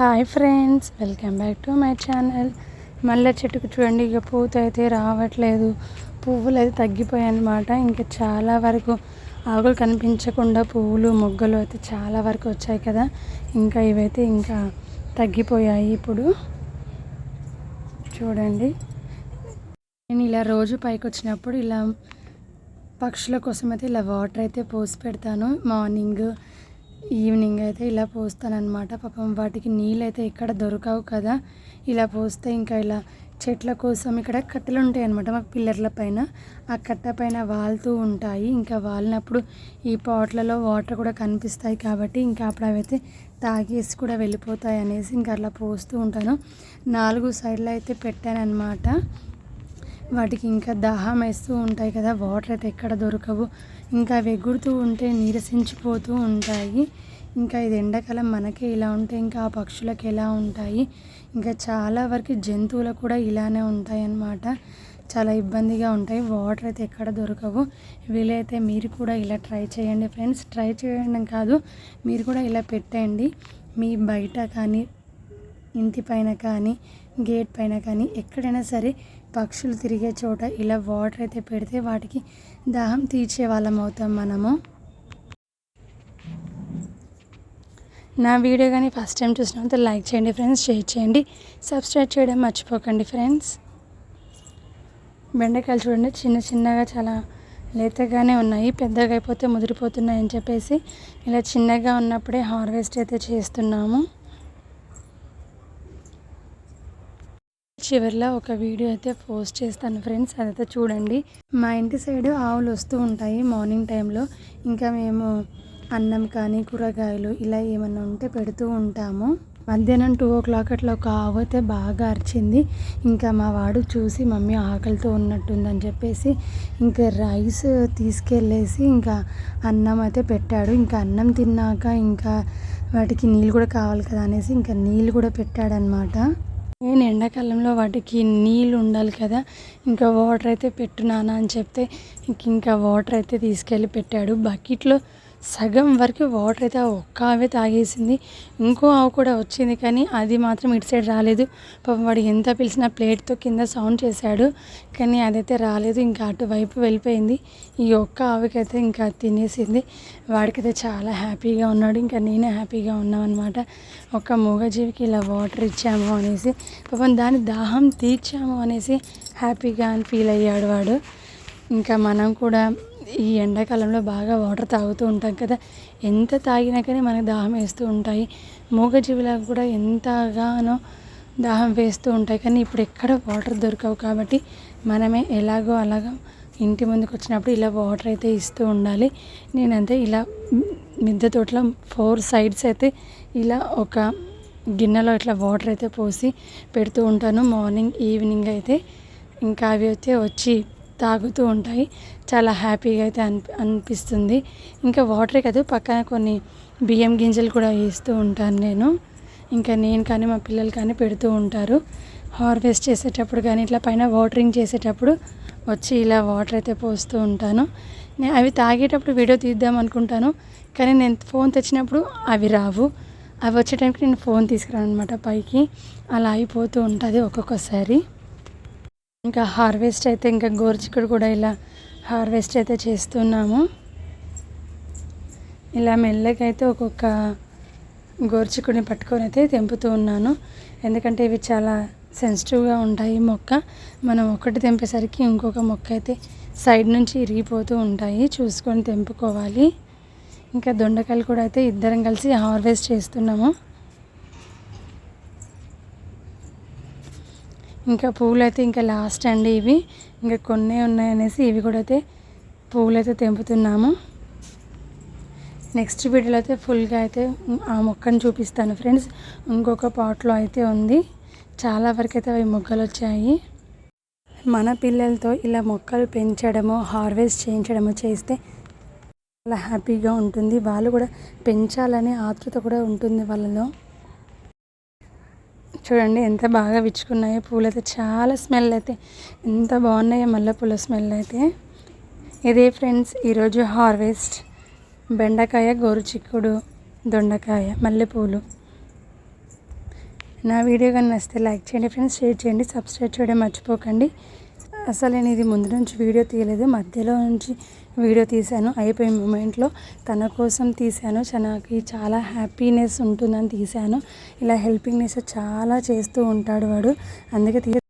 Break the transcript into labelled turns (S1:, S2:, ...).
S1: Hi friends welcome back to my channel. మల్లె చెట్టుకు చూడండి ఇక పూత అయితే రావట్లేదు. పువ్వులు అయితే తగ్గిపోయాయి అనమాట ఇంకా చాలా వరకు ఆకులు కనిపించకుండా పువ్వులు మొగ్గలు అయితే చాలా వరకు వచ్చాయి కదా. ఇంకా ఇవైతే ఇంకా తగ్గిపోయాయి ఇప్పుడు. చూడండి. నేను ఇలా రోజు పైకి వచ్చినప్పుడు ఇలా పక్షుల కోసం అయితే ఇలా వాటర్ అయితే పోసి పెడతాను. మార్నింగ్ ఈవినింగ్ అయితే ఇలా పోస్తానన్నమాట. పాపం వాటికి నీళ్ళు అయితే ఇక్కడ దొరకవు కదా. ఇలా పోస్తే ఇంకా ఇలా చెట్ల కోసం ఇక్కడ కట్టెలు ఉంటాయి అనమాట మాకు పిల్లర్ల పైన. ఆ కట్ట పైన వాలుతూ ఉంటాయి. ఇంకా వాలినప్పుడు ఈ పాట్లలో వాటర్ కూడా కనిపిస్తాయి కాబట్టి ఇంకా అప్పుడు అవైతే తాగేసి కూడా వెళ్ళిపోతాయి అనేసి ఇంకా అలా పోస్తూ ఉంటాను. నాలుగు సైడ్లో అయితే పెట్టాను అనమాట వాటికి ఇంకా దాహం వేస్తూ ఉంటాయి కదా వాటర్ అయితే ఎక్కడ దొరకవు. ఇంకా అవి ఎగురుతూ ఉంటే నీరసించిపోతూ ఉంటాయి. ఇంకా ఇది ఎండాకాలం మనకే ఇలా ఉంటే ఇంకా ఆ పక్షులకు ఎలా ఉంటాయి? ఇంకా చాలా వరకు జంతువులు కూడా ఇలానే ఉంటాయి అన్నమాట. చాలా ఇబ్బందిగా ఉంటాయి. వాటర్ అయితే ఎక్కడ దొరకవు. వీలైతే మీరు కూడా ఇలా ట్రై చేయండి ఫ్రెండ్స్ ట్రై చేయడం కాదు మీరు కూడా ఇలా పెట్టండి. మీ బయట కానీ ఇంటి పైన కానీ గేట్ పైన కానీ ఎక్కడైనా సరే పక్షులు తిరిగే చోట ఇలా వాటర్ అయితే పెడితే వాటికి దాహం తీర్చే వాళ్ళం అవుతాం మనము. నా వీడియో కానీ ఫస్ట్ టైం చూసినంత లైక్ చేయండి ఫ్రెండ్స్ షేర్ చేయండి సబ్స్క్రైబ్ చేయడం మర్చిపోకండి ఫ్రెండ్స్. బెండకాయలు చూడండి చిన్న చిన్నగా చాలా లేతగానే ఉన్నాయి పెద్దగా అయిపోతే ముదిరిపోతున్నాయి అని చెప్పేసి ఇలా చిన్నగా ఉన్నప్పుడే హార్వెస్ట్ అయితే చేస్తున్నాము. చివరిలో ఒక వీడియో అయితే పోస్ట్ చేస్తాను ఫ్రెండ్స్ అదైతే చూడండి. మా ఇంటి సైడ్ ఆవులు వస్తూ ఉంటాయి మార్నింగ్ టైంలో. ఇంకా మేము అన్నం కానీ కూరగాయలు ఇలా ఏమన్నా ఉంటే పెడుతూ ఉంటాము. మధ్యాహ్నం టూ ఓ క్లాక్ అట్లా ఒక ఆవు అయితే బాగా అరిచింది. ఇంకా మా వాడు చూసి మమ్మీ ఆకలితో ఉన్నట్టుందని చెప్పేసి ఇంకా రైస్ తీసుకెళ్ళేసి ఇంకా అన్నం అయితే పెట్టాడు. ఇంకా అన్నం తిన్నాక ఇంకా వాటికి నీళ్ళు కూడా కావాలి కదా అనేసి ఇంకా నీళ్ళు కూడా పెట్టాడనమాట నేను ఎండాకాలంలో వాటికి నీళ్ళు ఉండాలి కదా ఇంకా వాటర్ అయితే పెట్టునానా అని చెప్తే ఇంక ఇంకా వాటర్ అయితే తీసుకెళ్ళి పెట్టాడు. బకెట్లో సగం వరకు వాటర్ అయితే ఒక్క ఆవే తాగేసింది. ఇంకో ఆవు కూడా వచ్చింది కానీ అది మాత్రం ఇటు సైడ్ రాలేదు. పాపం వాడు ఎంత పిలిచినా ప్లేట్తో కింద సౌండ్ చేశాడు కానీ అదైతే రాలేదు. ఇంకా అటువైపు వెళ్ళిపోయింది. ఈ ఒక్క ఆవుకైతే ఇంకా తినేసింది. వాడికైతే చాలా హ్యాపీగా ఉన్నాడు. ఇంకా నేనే హ్యాపీగా ఉన్నామన్నమాట అనమాట ఒక మూగజీవికి ఇలా వాటర్ ఇచ్చాము అనేసి పాపం దాని దాహం తీర్చాము అనేసి హ్యాపీగా అని ఫీల్ అయ్యాడు వాడు. ఇంకా మనం కూడా ఈ ఎండాకాలంలో బాగా వాటర్ తాగుతూ ఉంటాం కదా. ఎంత తాగినా కానీ మనకు దాహం వేస్తూ ఉంటాయి. మూగజీవులకు కూడా ఎంతగానో దాహం వేస్తూ ఉంటాయి. కానీ ఇప్పుడు ఎక్కడ వాటర్ దొరకవు కాబట్టి మనమే ఎలాగో అలాగా ఇంటి ముందుకు వచ్చినప్పుడు ఇలా వాటర్ అయితే ఇస్తూ ఉండాలి. నేనంతే ఇలా మిద్దె తోటలో ఫోర్ సైడ్స్ అయితే ఇలా ఒక గిన్నెలో ఇట్లా వాటర్ అయితే పోసి పెడుతూ ఉంటాను. మార్నింగ్ ఈవినింగ్ అయితే ఇంకా అవి అయితే వచ్చి తాగుతూ ఉంటాయి. చాలా హ్యాపీగా అయితే అనిపి అనిపిస్తుంది. ఇంకా వాటరే కాదు పక్కన కొన్ని బియ్యం గింజలు కూడా వేస్తూ ఉంటాను నేను. ఇంకా నేను కానీ మా పిల్లలు కానీ పెడుతూ ఉంటారు. హార్వెస్ట్ చేసేటప్పుడు కానీ ఇట్లా పైన వాటరింగ్ చేసేటప్పుడు వచ్చి ఇలా వాటర్ అయితే పోస్తూ ఉంటాను. నేను అవి తాగేటప్పుడు వీడియో తీద్దాం అనుకుంటాను. కానీ నేను ఫోన్ తెచ్చినప్పుడు అవి రావు. అవి వచ్చే టైంకి నేను ఫోన్ తీసుకురాను అనమాట పైకి. అలా అయిపోతూ ఉంటుంది ఒక్కొక్కసారి. ఇంకా హార్వెస్ట్ అయితే ఇంకా గోరుచిక్కుడు కూడా ఇలా హార్వెస్ట్ అయితే చేస్తున్నాము. ఇలా మెల్లగా అయితే ఒక్కొక్క గోరుచిక్కుడిని పట్టుకొని అయితే తెంపుతూ ఉన్నాను. ఎందుకంటే ఇవి చాలా సెన్సిటివ్గా ఉంటాయి మొక్క. మనం ఒకటి తెంపేసరికి ఇంకొక మొక్క అయితే సైడ్ నుంచి ఇరిగిపోతూ ఉంటాయి. చూసుకొని తెంపుకోవాలి. ఇంకా దొండకాయలు కూడా అయితే ఇద్దరం కలిసి హార్వెస్ట్ చేస్తున్నాము. ఇంకా పువ్వులు అయితే ఇంకా లాస్ట్ అండి ఇవి. ఇంకా కొన్ని ఉన్నాయనేసి ఇవి కూడా అయితే పువ్వులు అయితే తెంపుతున్నాము నెక్స్ట్ వీడియోలో అయితే ఫుల్గా అయితే ఆ మొక్కను చూపిస్తాను ఫ్రెండ్స్ ఇంకొక పాట్లో అయితే ఉంది. చాలా వరకు అయితే అవి మొక్కలు వచ్చాయి. మన పిల్లలతో ఇలా మొక్కలు పెంచడము హార్వెస్ట్ చేయించడము చేస్తే చాలా హ్యాపీగా ఉంటుంది. వాళ్ళు కూడా పెంచాలనే ఆతృత కూడా ఉంటుంది వాళ్ళలో. చూడండి ఎంత బాగా విచ్చుకున్నాయో పూలు అయితే చాలా స్మెల్ అయితే. ఎంత బాగున్నాయో మల్లెపూల స్మెల్ అయితే. ఇదే ఫ్రెండ్స్ ఈరోజు హార్వెస్ట్ బెండకాయ గోరుచిక్కుడు దొండకాయ మల్లెపూలు. నా వీడియో కానీ నచ్చితే లైక్ చేయండి ఫ్రెండ్స్ షేర్ చేయండి సబ్స్క్రైబ్ చేయడం మర్చిపోకండి. అసలు నేను ఇది ముందు నుంచి వీడియో తీయలేదు మధ్యలో నుంచి వీడియో తీశాను. అయిపోయిన మూమెంట్లో తన కోసం తీశాను. తనకి చాలా హ్యాపీనెస్ ఉంటుందని తీశాను. ఇలా హెల్పింగ్నెస్ చాలా చేస్తూ ఉంటాడు వాడు. అందుకే తీ